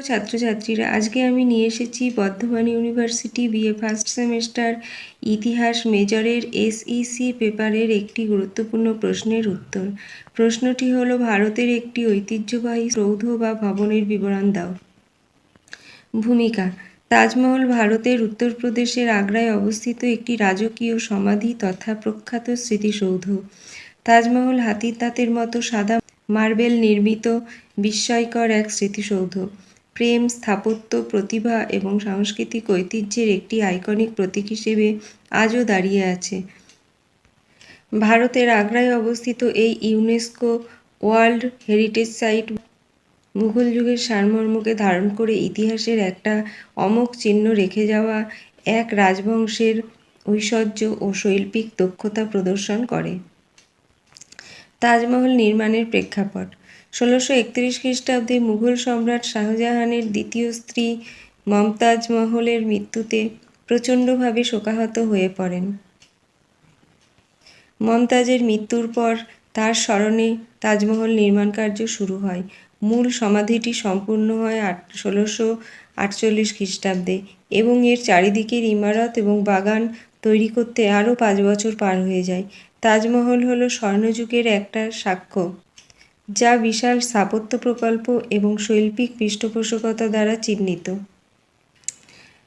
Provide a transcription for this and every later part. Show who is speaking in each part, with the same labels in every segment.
Speaker 1: ছাত্রছাত্রীরা, আজকে আমি নিয়ে এসেছি Bardhaman university BA first semester ইতিহাস মেজরের এসইসি পেপারের একটি গুরুত্বপূর্ণ প্রশ্নের উত্তর। প্রশ্নটি হলো, ভারতের একটি ঐতিহ্যবাহী সৌধ বা ভবনের বিবরণ দাও। ভূমিকা, তাজমহল ভারতের উত্তরপ্রদেশের আগ্রায় অবস্থিত একটি রাজকীয় সমাধি তথা প্রখ্যাত স্মৃতিসৌধ। তাজমহল হাতির দাঁতের মতো সাদা মার্বেল নির্মিত বিস্ময়কর এক স্মৃতিসৌধ। প্রেম, স্থাপত্য, প্রতিভা এবং সাংস্কৃতিক ঐতিহ্যের একটি আইকনিক প্রতীক হিসেবে আজও দাঁড়িয়ে আছে। ভারতের আগ্রায় অবস্থিত এই UNESCO world heritage site Mughal যুগের সারমর্মকে ধারণ করে ইতিহাসের একটা অমোঘ চিহ্ন রেখে যাওয়া এক রাজবংশের ঐশ্বর্য ও শৈল্পিক দক্ষতা প্রদর্শন করে। তাজমহল নির্মাণের প্রেক্ষাপট ষোলোশো একত্রিশ খ্রিস্টাব্দে মুঘল সম্রাট শাহজাহানের দ্বিতীয় স্ত্রী মমতাজ মহলের মৃত্যুতে প্রচণ্ডভাবে শোকাহত হয়ে পড়েন। মমতাজের মৃত্যুর পর তার স্মরণে তাজমহল নির্মাণ কার্য শুরু হয়। মূল সমাধিটি সম্পূর্ণ হয় আট, ষোলোশো আটচল্লিশ খ্রিস্টাব্দে এবং এর চারিদিকের ইমারত এবং বাগান তৈরি করতে আরও পাঁচ বছর পার হয়ে যায়। তাজমহল হলো স্বর্ণযুগের একটা সাক্ষ্য। যা বিশাল স্থাপত্য প্রকল্প এবং শৈল্পিক পৃষ্ঠপোষকতা দ্বারা চিহ্নিত।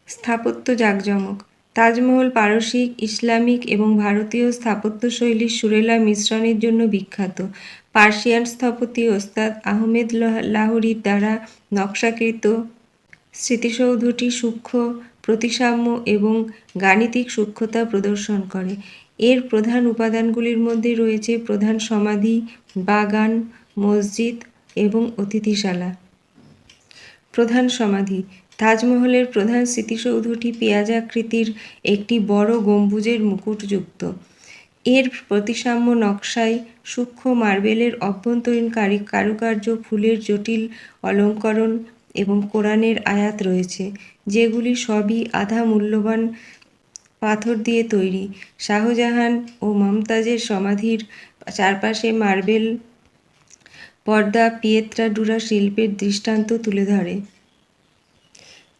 Speaker 1: স্থাপত্য জাঁকজমক। তাজমহল পারসিক, ইসলামিক এবং ভারতীয় স্থাপত্যশৈলীর সুরেলা মিশ্রণের জন্য বিখ্যাত। পার্সিয়ান স্থপতি ওস্তাদ আহমেদ লাহোরির দ্বারা নকশাকৃত স্মৃতিসৌধটি সূক্ষ্ম, প্রতিসাম্য এবং গাণিতিক সূক্ষ্মতা প্রদর্শন করে। এর প্রধান উপাদানগুলির মধ্যে রয়েছে প্রধান সমাধি, বাগান মসজিদ এবং অতিথিশালা। প্রধান সমাধি। তাজমহলের প্রধান স্মৃতিসৌধটি পেঁয়াজাকৃতির একটি বড় গম্বুজের মুকুটযুক্ত। এর প্রতিসাম্য নকশায় সূক্ষ্ম মার্বেলের অভ্যন্তরীণ কারি কারুকার্য, ফুলের জটিল অলঙ্করণ এবং কোরআনের আয়াত রয়েছে, যেগুলি সবই আধা মূল্যবান পাথর দিয়ে তৈরি। শাহজাহান ও মমতাজের সমাধির চারপাশে মার্বেল পর্দা পিয়েত্রাডুরা শিল্পের দৃষ্টান্ত তুলে ধরে।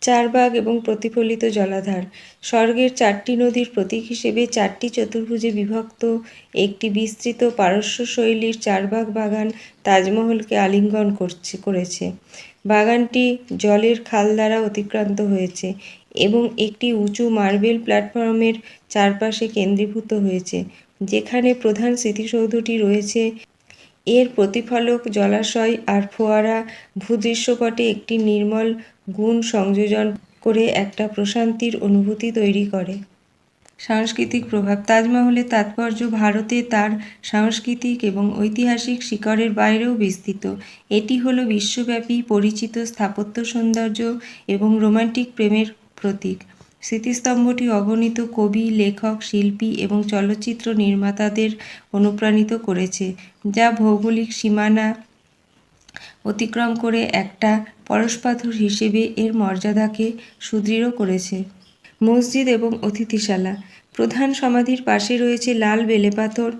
Speaker 1: চারবাগ এবং প্রতিফলিত জলাধার। স্বর্গের চারটি নদীর প্রতীক হিসেবে চারটি চতুর্ভুজে বিভক্ত একটি বিস্তৃত পারস্য শৈলীর চারবাগ বাগান তাজমহলকে আলিঙ্গন করছে, করেছে। বাগানটি জলের খাল দ্বারা অতিক্রান্ত হয়েছে এবং একটি উঁচু মার্বেল প্ল্যাটফর্মের চারপাশে কেন্দ্রীভূত হয়েছে, যেখানে প্রধান স্মৃতিসৌধটি রয়েছে এর প্রতিফলক জলাশয় আর ফোয়ারা ভূদৃশ্যপটে একটি নির্মল গুণ সংযোজন করে একটা প্রশান্তির অনুভূতি তৈরি করে। সাংস্কৃতিক প্রভাব। তাজমহলের তাৎপর্য ভারতে তার সাংস্কৃতিক এবং ঐতিহাসিক শিকড়ের বাইরেও বিস্তৃত। এটি হলো বিশ্বব্যাপী পরিচিত স্থাপত্য সৌন্দর্য এবং রোমান্টিক প্রেমের প্রতীক। স্মৃতিস্তম্ভটি অগণিত কবি, লেখক, শিল্পী এবং চলচ্চিত্র নির্মাতাদের অনুপ্রাণিত করেছে, যা ভৌগোলিক সীমানা অতিক্রম করে একটা পরশপাথর হিসেবে এর মর্যাদাকে সুদৃঢ় করেছে। মসজিদ এবং অতিথিশালা। প্রধান সমাধির পাশে রয়েছে লাল বেলেপাথর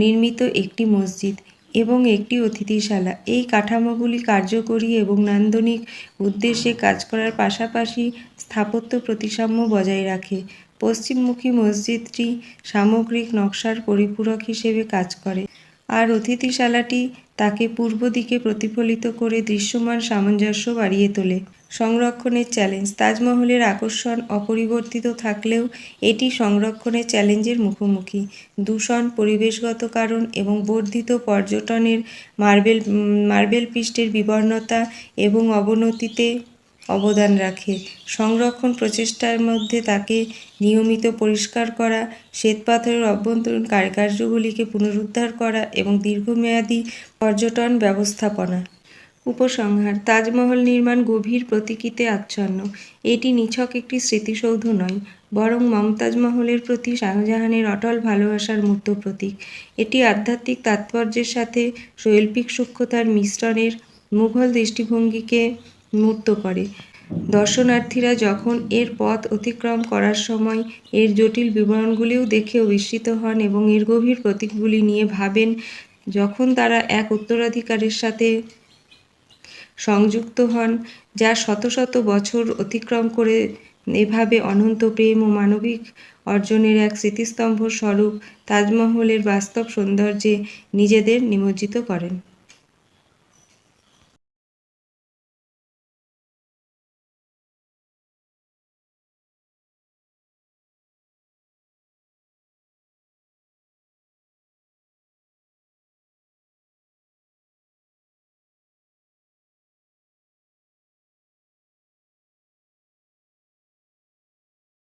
Speaker 1: নির্মিত একটি মসজিদ। এবং একটি অতিথিশালা। এই কাঠামোগুলি কার্যকরী এবং নান্দনিক উদ্দেশ্যে কাজ করার পাশাপাশি স্থাপত্য প্রতিসাম্য বজায় রাখে। পশ্চিমমুখী মসজিদটি সামগ্রিক নকশার পরিপূরক হিসেবে কাজ করে। আর অতিথিশালাটি তাকে পূর্ব দিকে প্রতিফলিত করে দৃশ্যমান সামঞ্জস্য বাড়িয়ে তোলে। সংরক্ষণের চ্যালেঞ্জ তাজমহলের আকর্ষণ অপরিবর্তিত থাকলেও এটি সংরক্ষণের চ্যালেঞ্জের মুখোমুখি। দূষণ, পরিবেশগত কারণ এবং বর্ধিত পর্যটনের মার্বেল মার্বেল পৃষ্ঠের বিবর্ণতা এবং অবনতিতে অবদান রাখে। সংরক্ষণ প্রচেষ্টার মধ্যে তাকে নিয়মিত পরিষ্কার করা শ্বেতপাথরের অভ্যন্তরীণ কারুকার্যগুলিকে পুনরুদ্ধার করা এবং দীর্ঘমেয়াদী পর্যটন ব্যবস্থাপনা। উপসংহার, তাজমহল নির্মাণ গভীর প্রতীকীতে আচ্ছন্ন। এটি নিছক একটি স্মৃতিসৌধ নয়, বরং মমতাজ মহলের প্রতি শাহজাহানের অটল ভালোবাসার মূর্ত প্রতীক। এটি আধ্যাত্মিক তাৎপর্যের সাথে শৈল্পিক সূক্ষ্মতার মিশ্রণের মুঘল দৃষ্টিভঙ্গিকে মূর্ত করে। দর্শনার্থীরা যখন এর পথ অতিক্রম করার সময় এর জটিল বিবরণগুলিও দেখেও বিস্মিত হন এবং এর গভীর প্রতীকগুলি নিয়ে ভাবেন, যখন তারা এক উত্তরাধিকারের সাথে সংযুক্ত হন, যা শত শত বছর অতিক্রম করে এভাবে অনন্ত প্রেম ও মানবিক অর্জনের এক স্মৃতিস্তম্ভ স্বরূপ তাজমহলের বাস্তব সৌন্দর্যে নিজেদের নিমজ্জিত করেন।